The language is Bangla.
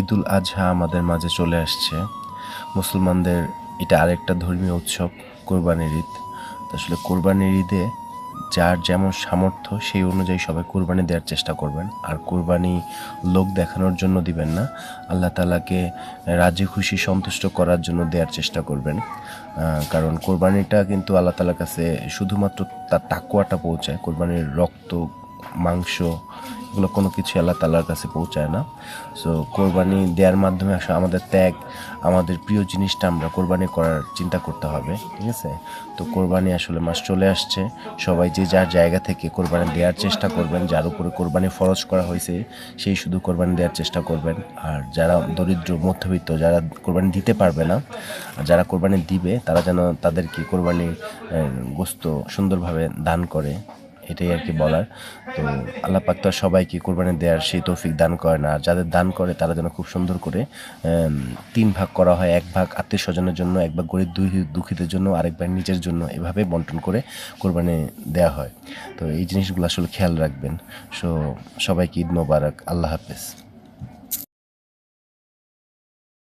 ঈদুল আজহা আমাদের মাঝে চলে আসছে। মুসলমানদের এটা আরেকটা ধর্মীয় উৎসব, কোরবানির ঈদ। আসলে কোরবানির ঈদে যার যেমন সামর্থ্য, সেই অনুযায়ী সবাই কোরবানি দেওয়ার চেষ্টা করবেন। আর কোরবানি লোক দেখানোর জন্য দিবেন না। আল্লাহ তালাকে রাজি, খুশি, সন্তুষ্ট করার জন্য দেওয়ার চেষ্টা করবেন। কারণ কোরবানিটা কিন্তু আল্লাহ তালার কাছে শুধুমাত্র তার তাকুয়াটা পৌঁছায়। কোরবানির রক্ত, মাংস এগুলো কোনো কিছু আল্লাহ তালার কাছে পৌঁছায় না। সো কোরবানি দেওয়ার মাধ্যমে আসলে আমাদের ত্যাগ, আমাদের প্রিয় জিনিসটা আমরা কোরবানি করার চিন্তা করতে হবে, ঠিক আছে? তো কোরবানি আসলে মাস চলে আসছে, সবাই যে যার জায়গা থেকে কোরবানি দেওয়ার চেষ্টা করবেন, যার উপরে কোরবানি ফরজ করা হয়েছে, সেই শুধু কোরবানি দেওয়ার চেষ্টা করবেন। আর যারা দরিদ্র, মধ্যবিত্ত, যারা কোরবানি দিতে পারবে না, আর যারা কোরবানি দিবে, তারা যেন তাদেরকে কোরবানি গোস্ত সুন্দরভাবে দান করে। এটাই আর কি বলার। তো আল্লাহ পাক তো সবাইকে কোরবানি দেওয়ার সেই তৌফিক দান করে না। আর যাদের দান করে, তারা যেন খুব সুন্দর করে তিন ভাগ করা হয়। এক ভাগ আত্মীয় স্বজনের জন্য, এক ভাগ গরিব দুঃখিতের জন্য আরেক ভাগ নিজের জন্য এভাবে বন্টন করে কোরবানি দেওয়া হয়। তো এই জিনিসগুলো আসলে খেয়াল রাখবেন। সো সবাইকে ঈদ মোবারক। আল্লাহ হাফেজ।